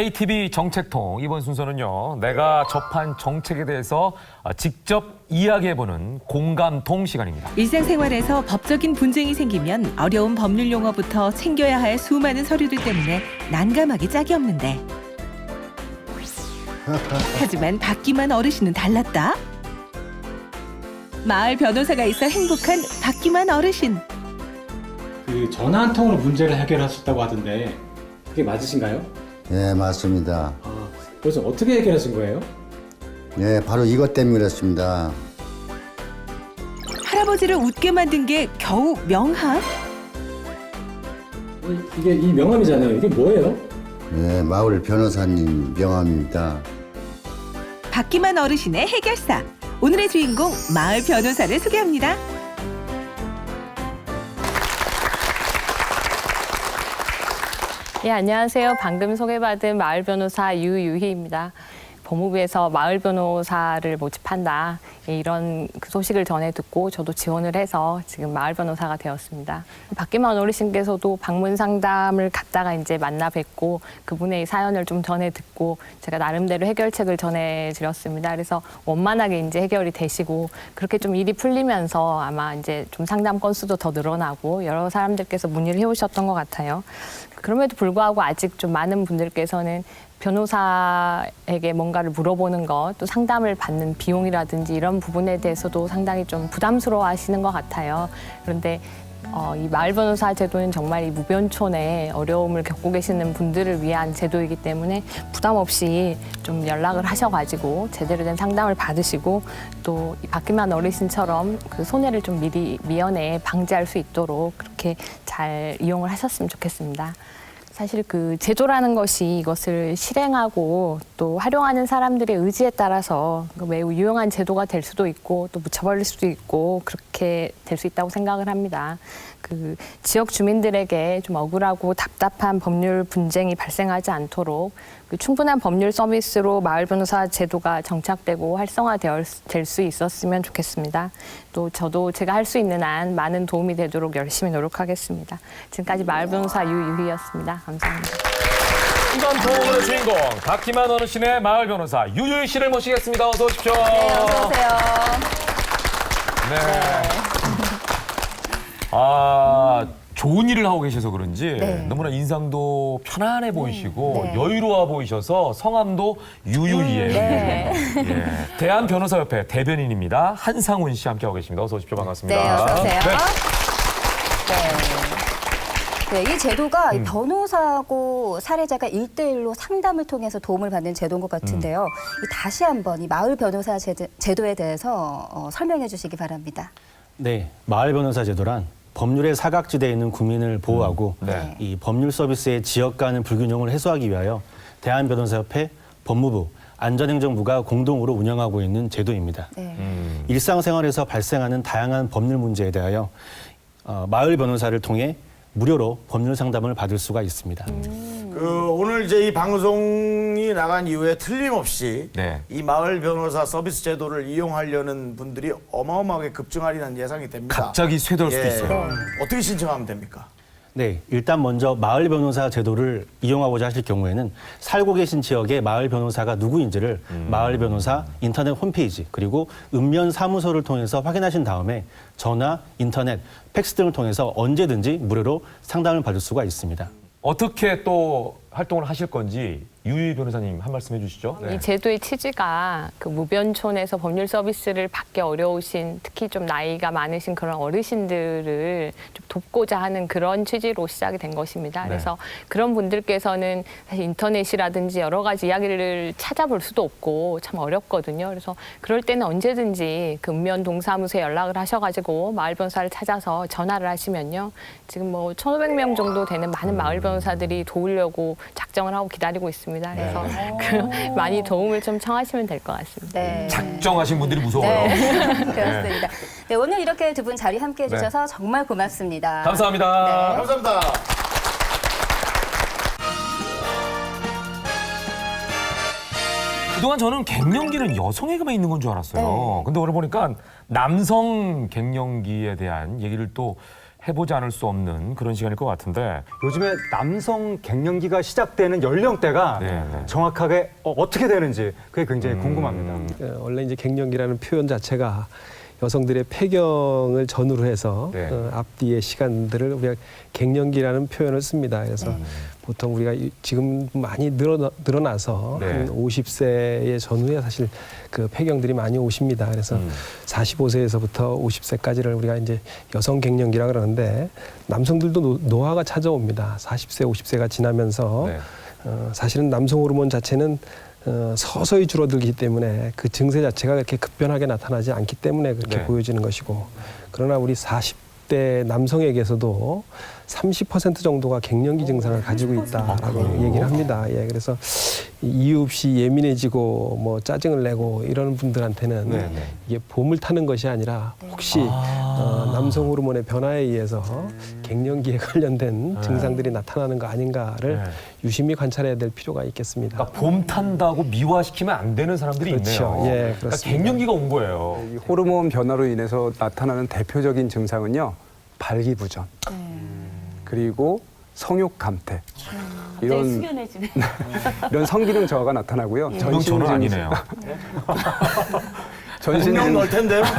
KTV 정책통 이번 순서는요. 내가 접한 정책에 대해서 아, 직접 이야기해보는 공감통 시간입니다. 일상생활에서 법적인 분쟁이 생기면 어려운 법률 용어부터 챙겨야 할 수많은 서류들 때문에 난감하기 짝이 없는데. 하지만 받기만 어르신은 달랐다. 마을 변호사가 있어 행복한 받기만 어르신. 그 전화 한 통으로 문제를 해결하셨다고 하던데 그게 맞으신가요? 예, 맞습니다. 아, 그래서 어떻게 해결하신 거예요? 예, 바로 이것 때문에 그렇습니다. 할아버지를 웃게 만든 게 겨우 명함? 이- 이게 이 명함이잖아요. 이게 뭐예요? 예, 마을 변호사님 명함입니다. 받기만 어르신의 해결사. 오늘의 주인공 마을 변호사를 소개합니다. 예, 안녕하세요. 방금 소개받은 마을 변호사 유유희입니다. 법무부에서 마을 변호사를 모집한다. 예, 이런 그 소식을 전해 듣고 저도 지원을 해서 지금 마을 변호사가 되었습니다. 박기만 어르신께서도 방문 상담을 갔다가 이제 만나 뵙고 그분의 사연을 좀 전해 듣고 제가 나름대로 해결책을 전해 드렸습니다. 그래서 원만하게 이제 해결이 되시고 그렇게 좀 일이 풀리면서 아마 이제 좀 상담 건수도 더 늘어나고 여러 사람들께서 문의를 해오셨던 것 같아요. 그럼에도 불구하고 아직 좀 많은 분들께서는 변호사에게 뭔가를 물어보는 것, 또 상담을 받는 비용이라든지 이런 부분에 대해서도 상당히 좀 부담스러워 하시는 것 같아요. 그런데 어, 이 마을 변호사 제도는 정말 이 무변촌에 어려움을 겪고 계시는 분들을 위한 제도이기 때문에 부담 없이 좀 연락을 하셔가지고 제대로 된 상담을 받으시고 또이 박기만 어르신처럼 그 손해를 좀 미리 미연에 방지할 수 있도록 그렇게 잘 이용을 하셨으면 좋겠습니다. 사실 그 제도라는 것이 이것을 실행하고 또 활용하는 사람들의 의지에 따라서 그 매우 유용한 제도가 될 수도 있고 또 묻혀버릴 수도 있고 그렇게 될 수 있다고 생각을 합니다. 그 지역 주민들에게 좀 억울하고 답답한 법률 분쟁이 발생하지 않도록 그 충분한 법률 서비스로 마을 변호사 제도가 정착되고 활성화될 수 있었으면 좋겠습니다. 또 저도 제가 할 수 있는 한 많은 도움이 되도록 열심히 노력하겠습니다. 지금까지 마을 변호사 유유희였습니다. 감사합니다. 공감통의 주인공 박기만 어르신의 마을 변호사 유유희 씨를 모시겠습니다. 어서 오십시오. 안녕하세요. 네. 아 좋은 일을 하고 계셔서 그런지 네. 너무나 인상도 편안해 보이시고 네. 여유로워 보이셔서 성함도 유유희예요. 네. 예. 대한 변호사협회 대변인입니다. 한상훈 씨 함께하고 계십니다. 어서 오십시오. 반갑습니다. 네, 어서 오세요. 네. 네. 네, 이 제도가 음. 이 변호사하고 사례자가 일대일로 상담을 통해서 도움을 받는 제도인 것 같은데요. 음. 이 다시 한번 이 마을 변호사 제도, 제도 에 대해서 어, 설명해 주시기 바랍니다. 네, 마을 변호사 제도란 법률의 사각지대에 있는 국민을 보호하고 네. 이 법률 서비스의 지역 간의 불균형을 해소하기 위하여 대한변호사협회, 법무부, 안전행정부가 공동으로 운영하고 있는 제도입니다. 네. 음. 일상생활에서 발생하는 다양한 법률 문제에 대하여 어, 마을 변호사를 통해 무료로 법률 상담을 받을 수가 있습니다. 그 오늘 이제 이 방송이 나간 이후에 틀림없이 네. 이 마을 변호사 서비스 제도를 이용하려는 분들이 어마어마하게 급증하리는 예상이 됩니다. 갑자기 쇠돌 수도 예. 있어요. 어떻게 신청하면 됩니까? 네, 일단 먼저 마을 변호사 제도를 이용하고자 하실 경우에는 살고 계신 지역의 마을 변호사가 누구인지를 마을 변호사 인터넷 홈페이지 그리고 읍면 사무소를 통해서 확인하신 다음에 전화, 인터넷, 팩스 등을 통해서 언제든지 무료로 상담을 받을 수가 있습니다. 어떻게 또 활동을 하실 건지 유유희 변호사님 한 말씀 해주시죠. 네. 이 제도의 취지가 그 무변촌에서 법률 서비스를 받기 어려우신 특히 좀 나이가 많으신 그런 어르신들을 좀 돕고자 하는 그런 취지로 시작이 된 것입니다. 네. 그래서 그런 분들께서는 사실 인터넷이라든지 여러 가지 이야기를 찾아볼 수도 없고 참 어렵거든요. 그래서 그럴 때는 언제든지 그 읍면 동사무소에 연락을 하셔가지고 마을 변호사를 찾아서 전화를 하시면요. 지금 뭐 1,500명 정도 되는 많은 마을 변호사들이 도우려고 작정을 하고 기다리고 있습니다. 그래서 그 많이 도움을 좀 청하시면 될 것 같습니다. 네. 작정하신 분들이 무서워요. 그렇습니다. 네, 오늘 이렇게 두 분 자리 함께 해주셔서 정말 고맙습니다. 감사합니다. 감사합니다. 그동안 저는 갱년기는 여성에게만 있는 건 줄 알았어요. 네. 근데 오늘 보니까 남성 갱년기에 대한 얘기를 또 해보지 않을 수 없는 그런 시간일 것 같은데 요즘에 남성 갱년기가 시작되는 연령대가 네, 네. 정확하게 어, 떻게 되는지 그게 굉장히 궁금합니다. 어, 원래 이제 갱년기라는 표현 자체가 여성들의 폐경을 전후로 해서 네. 어, 앞뒤의 시간들을 우리가 갱년기라는 표현을 씁니다. 그래서 보통 우리가 이- 지금 많이 늘어나, 늘어나서 네. 한 50세의 전후에 사실 그 폐경들이 많이 오십니다. 그래서 음. 45세에서부터 50세까지를 우리가 이제 여성 갱년기라 그러는데 남성들도 노, 노화가 찾아옵니다. 40세, 50세가 지나면서 네. 어, 사실은 남성 호르몬 자체는 어, 서서히 줄어들기 때문에 그 증세 자체가 그렇게 급변하게 나타나지 않기 때문에 그렇게 네. 보여지는 것이고 그러나 우리 40대 남성에게서도 30% 정도가 갱년기 증상을 가지고 있다라고 얘기를 합니다. 예, 그래서 이유 없이 예민해지고 뭐 짜증을 내고 이런 분들한테는 네, 네. 이게 봄을 타는 것이 아니라 혹시 어, 남성 호르몬의 변화에 의해서 갱년기에 관련된 증상들이 나타나는 거 아닌가를 네. 유심히 관찰해야 될 필요가 있겠습니다. 그러니까 봄 탄다고 미화시키면 안 되는 사람들이 그렇죠. 있네요. 예, 그러니까 그렇습니다. 갱년기가 온 거예요. 이 호르몬 변화로 인해서 나타나는 대표적인 증상은요 발기부전 그리고 성욕 감퇴 이런 이런 성기능 저하가 나타나고요 분명 저는 아니네요. 전신 분명 넣을 텐데요.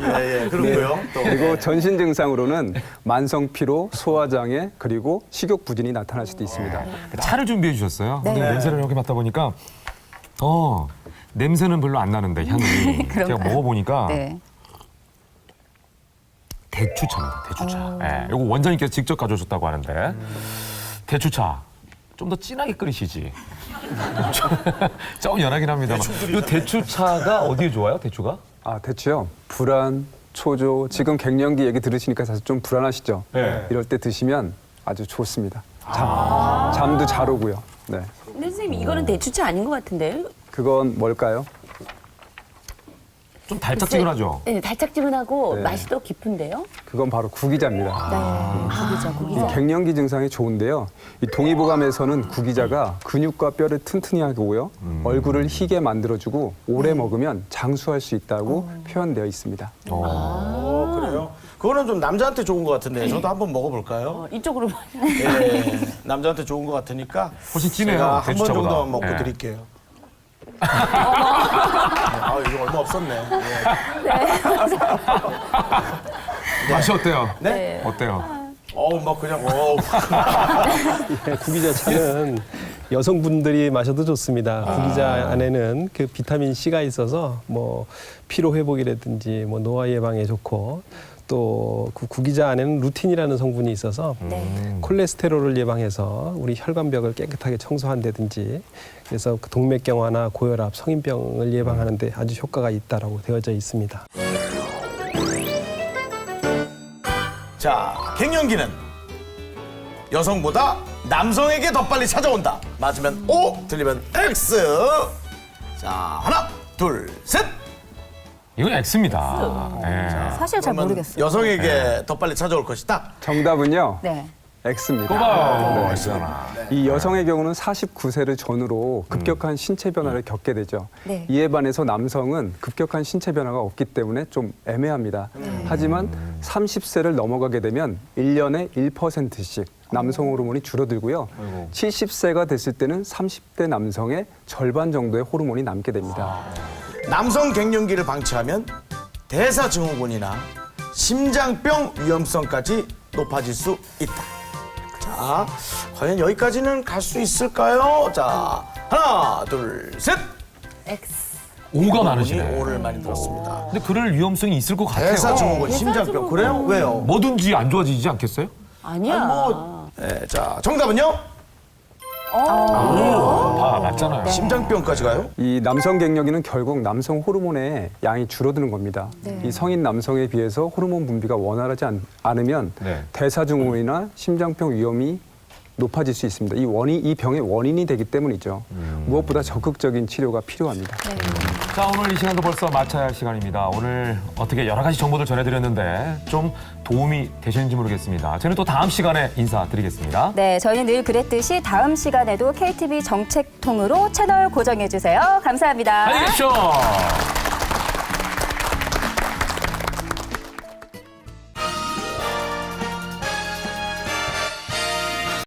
예, 예, 그렇고요. 또. 그리고 전신 증상으로는 만성 피로, 소화 장애 그리고 식욕 부진이 나타날 수도 있습니다. 차를 준비해 주셨어요. 근데 네. 냄새를 이렇게 맡다 보니까 어 냄새는 별로 안 나는데 향이 제가 그런가요? 먹어보니까 네. 대추차입니다. 대추차. 예, 이거 원장님께서 직접 가져오셨다고 하는데 대추차 좀 더 진하게 끓이시지. 좀 연하긴 합니다만. 이 대추차가 어디에 좋아요? 대추가? 아 대추요 불안, 초조 지금 갱년기 얘기 들으시니까 사실 좀 불안하시죠? 네. 이럴 때 드시면 아주 좋습니다. 잠, 잠도 잘 오고요. 네. 근데 선생님 이거는 대추차 아닌 것 같은데? 그건 뭘까요? 좀 달짝지근하죠. 네, 달짝지근하고 네. 맛이 또 깊은데요? 그건 바로 구기자입니다. 구기자, 이 구기자. 갱년기 증상이 좋은데요. 이 동의보감에서는 구기자가 근육과 뼈를 튼튼히 하고요. 얼굴을 희게 만들어주고 오래 먹으면 장수할 수 있다고 표현되어 있습니다. 어, 그래요? 그거는 좀 남자한테 좋은 것 같은데 저도 한번 먹어볼까요? 어, 이쪽으로 예, 남자한테 좋은 것 같으니까 훨씬 진해요, 제가 한 번 대추차보다. 정도만 먹고 예. 드릴게요. 아, 이거 얼마 없었네. 예. 맛이 어때요? 네? 어때요? 어우, 막 그냥, 어우. 예, 구기자 차는 여성분들이 마셔도 좋습니다. 구기자 안에는 그 비타민 C가 있어서 뭐 피로 회복이라든지 뭐 노화 예방에 좋고 또그 구기자 안에는 루틴이라는 성분이 있어서 콜레스테롤을 예방해서 우리 혈관벽을 깨끗하게 청소한다든지 그래서 그 동맥경화나 고혈압, 성인병을 예방하는데 아주 효과가 있다라고 되어져 있습니다. 자, 갱년기는 여성보다 남성에게 더 빨리 찾아온다. 맞으면 O, 틀리면 X. 자, 하나, 둘, 셋. 이건 X입니다. 예. 사실 잘 그러면 모르겠어요. 여성에게 더 빨리 찾아올 것이다. 정답은요. 네. X입니다. 봐봐요. X잖아. 이 여성의 경우는 49세를 전후로 급격한 신체 변화를 겪게 되죠. 네. 이에 반해서 남성은 급격한 신체 변화가 없기 때문에 좀 애매합니다. 하지만 30세를 넘어가게 되면 1년에 1%씩 남성 호르몬이 줄어들고요. 70세가 됐을 때는 30대 남성의 절반 정도의 호르몬이 남게 됩니다. 남성 갱년기를 방치하면 대사 증후군이나 심장병 위험성까지 높아질 수 있다. 자, 과연 여기까지는 갈 수 있을까요? 자, 하나, 둘, 셋. X. O가 많으시네. 오를 많이 들었습니다. 근데 그럴 위험성이 있을 것 같아요. 대사 증후군, 심장병 그래요? 왜요? 뭐든지 안 좋아지지 않겠어요? 아니야. 네, 자, 정답은요? 아, 맞잖아요. 심장병까지 가요? 이 남성 갱년기는 결국 남성 호르몬의 양이 줄어드는 겁니다. 이 성인 남성에 비해서 호르몬 분비가 원활하지 않, 않으면 네. 대사증후군이나 심장병 위험이 높아질 수 있습니다. 이 원인, 이 병의 원인이 되기 때문이죠. 무엇보다 적극적인 치료가 필요합니다. 자, 오늘 이 시간도 벌써 마쳐야 할 시간입니다. 오늘 어떻게 여러 가지 정보들 전해드렸는데 좀 도움이 되셨는지 모르겠습니다. 저는 또 다음 시간에 인사드리겠습니다. 네, 저희는 늘 그랬듯이 다음 시간에도 KTV 정책통으로 채널 고정해 주세요. 감사합니다. 안녕히 계십시오.